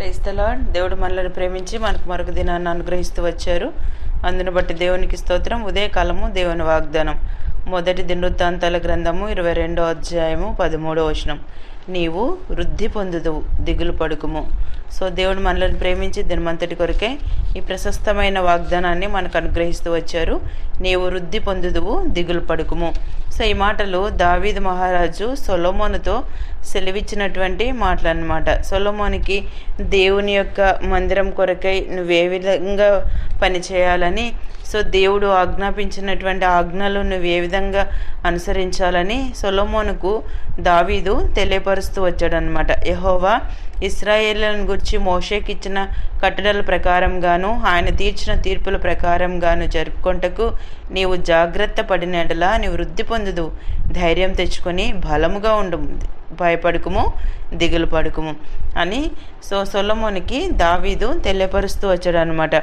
క్రైస్తలా దేవుడు మనల్ని ప్రేమించి మనకు మరొక దినాన్ని అనుగ్రహిస్తూ వచ్చారు. అందును బట్టి దేవునికి స్తోత్రం. ఉదయకాలము దేవుని వాగ్దానం. మొదటి దినవృత్తాంతాల గ్రంథము ఇరవై రెండో అధ్యాయము పదమూడో వచనం. నీవు వృద్ధి పొందుదువు దిగులు పడుకుము. సో దేవుడు మనల్ని ప్రేమించి దినమంతటి కొరకే ఈ ప్రశస్తమైన వాగ్దానాన్ని మనకు అనుగ్రహిస్తూ వచ్చారు. నీవు వృద్ధి పొందుదువు దిగులు పడుకుము. సో ఈ మాటలు దావీద్ మహారాజు సొలోమోనుతో సెలవిచ్చినటువంటి మాటలు అనమాట సొలోమోనికి దేవుని యొక్క మందిరం కొరకై నువ్వు ఏ విధంగా పనిచేయాలని సో దేవుడు ఆజ్ఞాపించినటువంటి ఆజ్ఞలు నువ్వు ఏ విధంగా అనుసరించాలని సొలోమోనుకు దావీదు తెలియపరుస్తూ వచ్చాడనమాట యహోవా ఇస్రాయేళ్ళను గురించి మోషేకి ఇచ్చిన కట్టడల ప్రకారంగాను ఆయన తీర్చిన తీర్పుల ప్రకారంగాను జరుపుకొంటకు నీవు జాగ్రత్త పడినడలా నీ వృద్ధి పొందుదు ధైర్యం తెచ్చుకొని బలముగా ఉండు భయపడుకుము దిగులు పడుకుము అని సో సొలమోనికి దావీదు తెలియపరుస్తూ వచ్చాడు అనమాట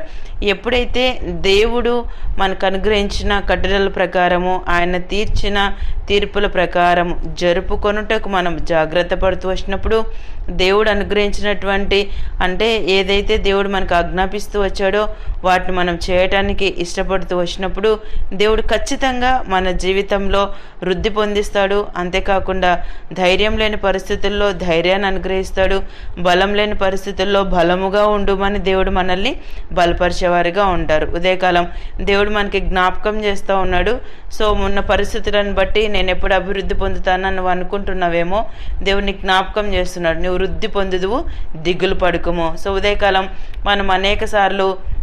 ఎప్పుడైతే దేవుడు మనకు అనుగ్రహించిన కట్టడల ప్రకారము ఆయన తీర్చిన తీర్పుల ప్రకారం జరుపుకొనుటకు మనం జాగ్రత్త పడుతూ వచ్చినప్పుడు దేవుడు అనుగ్రహించినటువంటి అంటే ఏదైతే దేవుడు మనకు ఆజ్ఞాపిస్తూ వచ్చాడో వాటిని మనం చేయటానికి ఇష్టపడుతూ వచ్చినప్పుడు దేవుడు ఖచ్చితంగా మన జీవితంలో వృద్ధి పొందిస్తాడు. అంతేకాకుండా ధైర్యం లేని పరిస్థితుల్లో ధైర్యాన్ని అనుగ్రహిస్తాడు. బలం లేని పరిస్థితుల్లో బలముగా ఉండుమని దేవుడు మనల్ని బలపరిచేవారిగా ఉంటారు. ఉదయకాలం దేవుడు మనకి జ్ఞాపకం చేస్తూ ఉన్నాడు. సో ఉన్న పరిస్థితులను బట్టి నేను ఎప్పుడు అభివృద్ధి పొందుతానని నువ్వు అనుకుంటున్నావేమో? దేవుడిని జ్ఞాపకం చేస్తున్నాడు. నువ్వు వృద్ధి పొందుదువు దిగులు పడుకుము. సో ఉదయకాలం మనం అనేక సార్లు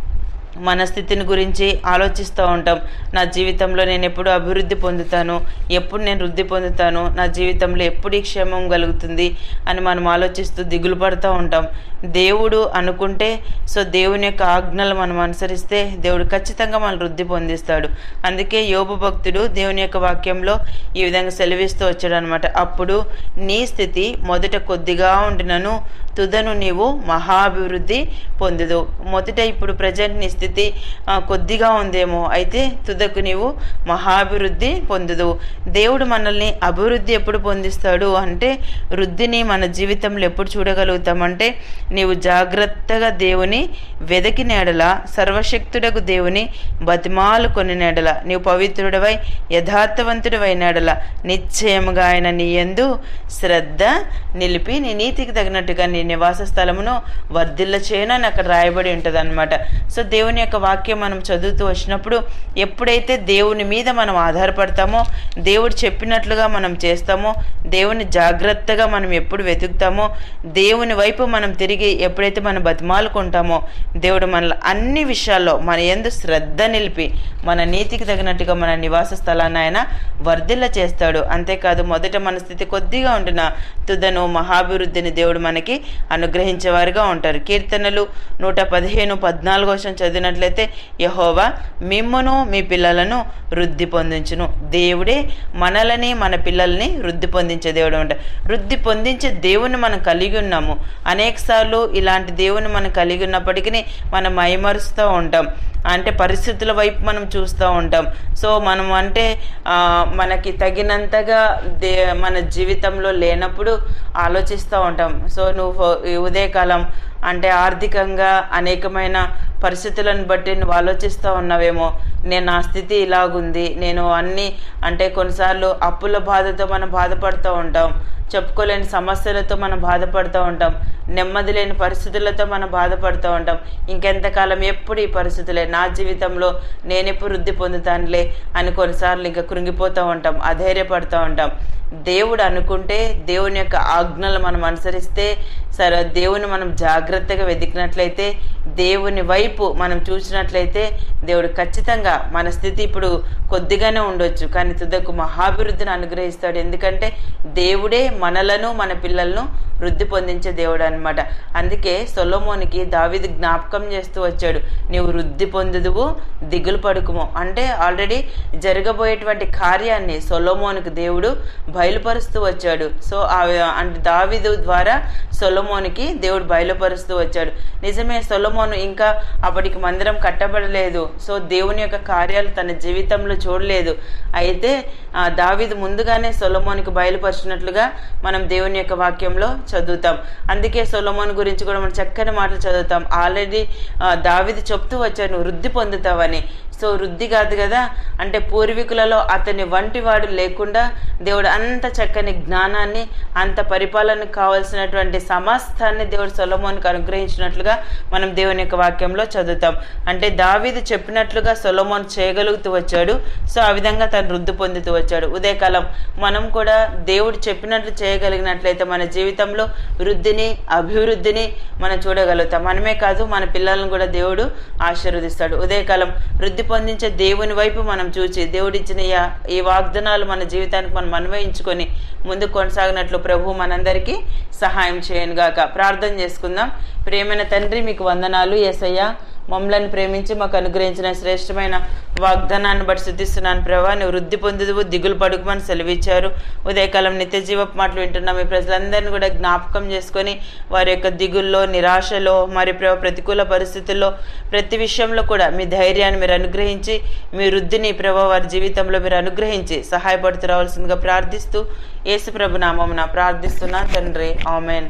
మన స్థితిని గురించి ఆలోచిస్తూ ఉంటాం. నా జీవితంలో నేను ఎప్పుడు అభివృద్ధి పొందుతాను. ఎప్పుడు నేను వృద్ధి పొందుతాను. నా జీవితంలో ఎప్పుడు ఈ క్షేమం కలుగుతుంది అని మనం ఆలోచిస్తూ దిగులు పడుతూ ఉంటాం. దేవుడు అనుకుంటే సో దేవుని యొక్క ఆజ్ఞలు మనం అనుసరిస్తే దేవుడు ఖచ్చితంగా మనం వృద్ధి పొందిస్తాడు. అందుకే యోబు భక్తుడు దేవుని యొక్క వాక్యంలో ఈ విధంగా సెలవిస్తూ వచ్చాడు అనమాట అప్పుడు నీ స్థితి మొదట కొద్దిగా ఉండినను తుదను నీవు మహాభివృద్ధి పొందుదు. మొదట ఇప్పుడు ప్రజెంట్ నీ స్థితి కొద్దిగా ఉందేమో అయితే తుదకు నీవు మహాభివృద్ధి పొందుదు. దేవుడు మనల్ని అభివృద్ధి ఎప్పుడు పొందిస్తాడు అంటే వృద్ధిని మన జీవితంలో ఎప్పుడు చూడగలుగుతామంటే నీవు జాగ్రత్తగా దేవుని వెదకి నేడల సర్వశక్తుడకు దేవుని బతిమాలు కొన్ని నేడల నీవు పవిత్రుడవై యథార్థవంతుడవై నేడల. నిశ్చయముగా ఆయన నీ యందు శ్రద్ధ నిలిపి నీ నీతికి తగినట్టుగా నీ నివాస స్థలమును వర్ధిల్ల చేయనని అక్కడ రాయబడి ఉంటుంది అనమాట సో దేవుని యొక్క వాక్యం మనం చదువుతూ వచ్చినప్పుడు ఎప్పుడైతే దేవుని మీద మనం ఆధారపడతామో దేవుడు చెప్పినట్లుగా మనం చేస్తామో దేవుని జాగ్రత్తగా మనం ఎప్పుడు వెతుకుతామో దేవుని వైపు మనం తిరిగి ఎప్పుడైతే మనం బతిమాలుకుంటామో దేవుడు మన అన్ని విషయాల్లో మన ఎందు శ్రద్ధ నిలిపి మన నీతికి తగినట్టుగా మన నివాస స్థలాన్ని ఆయన వర్ధిల్ల చేస్తాడు. అంతేకాదు మొదట మన స్థితి కొద్దిగా ఉండిన తుదను మహాభివృద్ధిని దేవుడు మనకి అనుగ్రహించేవారుగా ఉంటారు. కీర్తనలు నూట పదిహేను పద్నాలుగు వర్షం చదివినట్లయితే యహోవా మిమ్మును మీ పిల్లలను వృద్ధి పొందించును. దేవుడే మనలని మన పిల్లల్ని వృద్ధి పొందించే దేవుడు అంట వృద్ధి పొందించే దేవుని మనం కలిగి ఉన్నాము. అనేక సార్లు ఇలాంటి దేవుని మనం కలిగి ఉన్నప్పటికీ మనం మైమరుస్తూ ఉంటాం. అంటే పరిస్థితుల వైపు మనం చూస్తూ ఉంటాం. సో మనం అంటే మనకి తగినంతగా దే మన జీవితంలో లేనప్పుడు ఆలోచిస్తూ ఉంటాం. సో నువ్వు ఉదయకాలం అంటే ఆర్థికంగా అనేకమైన పరిస్థితులను బట్టి నువ్వు ఆలోచిస్తూ ఉన్నావేమో. నేను నా స్థితి ఇలాగుంది. నేను అన్నీ అంటే కొన్నిసార్లు అప్పుల బాధతో మనం బాధపడుతూ ఉంటాం. చెప్పుకోలేని సమస్యలతో మనం బాధపడుతూ ఉంటాం. నెమ్మది లేని పరిస్థితులతో మనం బాధపడుతూ ఉంటాం. ఇంకెంతకాలం ఎప్పుడు ఈ పరిస్థితులే? నా జీవితంలో నేనెప్పుడు వృద్ధి పొందుతానులే అని కొన్నిసార్లు ఇంకా కృంగిపోతూ ఉంటాం అధైర్యపడుతూ ఉంటాం. దేవుడు అనుకుంటే దేవుని యొక్క ఆజ్ఞలు మనం అనుసరిస్తే సరే దేవుని మనం జాగ్రత్తగా వెతికినట్లయితే దేవుని వైపు మనం చూసినట్లయితే దేవుడు ఖచ్చితంగా మన స్థితి ఇప్పుడు కొద్దిగానే ఉండొచ్చు. కానీ తుదకు మహాభివృద్ధిని అనుగ్రహిస్తాడు. ఎందుకంటే దేవుడే మనలను మన పిల్లలను వృద్ధి పొందించే దేవుడు అనమాట అందుకే సొలోమోనికి దావీదు జ్ఞాపకం చేస్తూ వచ్చాడు. నీవు వృద్ధి పొందుదువు దిగులు పడుకుము. అంటే ఆల్రెడీ జరగబోయేటువంటి కార్యాన్ని సొలోమోనికి దేవుడు బయలుపరుస్తూ వచ్చాడు. సో ఆ అంటే దావీదు ద్వారా సొలోమోనికి దేవుడు బయలుపరుస్తూ వచ్చాడు. నిజమే సొలమో సొలమోను ఇంకా అప్పటికి మందిరం కట్టబడలేదు. సో దేవుని యొక్క కార్యాలు తన జీవితంలో చూడలేదు. అయితే ఆ, ముందుగానే సొలమోనికి బయలుపరిచినట్లుగా మనం దేవుని యొక్క వాక్యంలో చదువుతాం. అందుకే సొలమోన్ గురించి కూడా మనం చక్కని మాటలు చదువుతాం. ఆల్రెడీ దావిది చెప్తూ వచ్చాను వృద్ధి పొందుతావని. సో వృద్ధి కాదు కదా? అంటే పూర్వీకులలో అతని వంటి వాడు లేకుండా దేవుడు అంత చక్కని జ్ఞానాన్ని అంత పరిపాలనకు కావలసినటువంటి సమస్తాన్ని దేవుడు సొలమోన్కి అనుగ్రహించినట్లుగా మనం దేవుని యొక్క వాక్యంలో చదువుతాం. అంటే దావీదు చెప్పినట్లుగా సొలమోన్ చేయగలుగుతూ వచ్చాడు. సో ఆ విధంగా తను వృద్ధి పొందుతూ వచ్చాడు. ఉదయకాలం మనం కూడా దేవుడు చెప్పినట్లు చేయగలిగినట్లయితే మన జీవితంలో వృద్ధిని అభివృద్ధిని మనం చూడగలుగుతాం. మనమే కాదు మన పిల్లలను కూడా దేవుడు ఆశీర్వదిస్తాడు. ఉదయకాలం వృద్ధి పొందించే దేవుని వైపు మనం చూసి దేవుడిచ్చిన ఈ- ఈ వాగ్దానాలు మన జీవితానికి మనం అన్వయించుకొని ముందు కొనసాగినట్లు ప్రభు మనందరికీ సహాయం చేయను గాక ప్రార్థన చేసుకుందాం. ప్రేమైన తండ్రి మీకు వందనాలు. ఎసయ్య మమ్మల్ని ప్రేమించి మాకు అనుగ్రహించిన శ్రేష్టమైన వాగ్దానాన్ని బట్టి సిద్ధిస్తున్నాను ప్రభా. నువ్వు వృద్ధి పొందుదువు దిగులు పడుకోమని సెలవిచ్చారు. ఉదయకాలం నిత్య జీవపు మాటలు వింటున్నాం. మీ ప్రజలందరినీ కూడా జ్ఞాపకం చేసుకొని వారి యొక్క దిగుల్లో నిరాశలో మరి ప్రభా ప్రతికూల పరిస్థితుల్లో ప్రతి విషయంలో కూడా మీ ధైర్యాన్ని మీరు అనుగ్రహించి మీ వృద్ధిని ప్రభా వారి జీవితంలో మీరు అనుగ్రహించి సహాయపడుతూ రావాల్సిందిగా ప్రార్థిస్తూ యేసు ప్రభు నామమున ప్రార్థిస్తున్నా తండ్రి. ఆమెన్.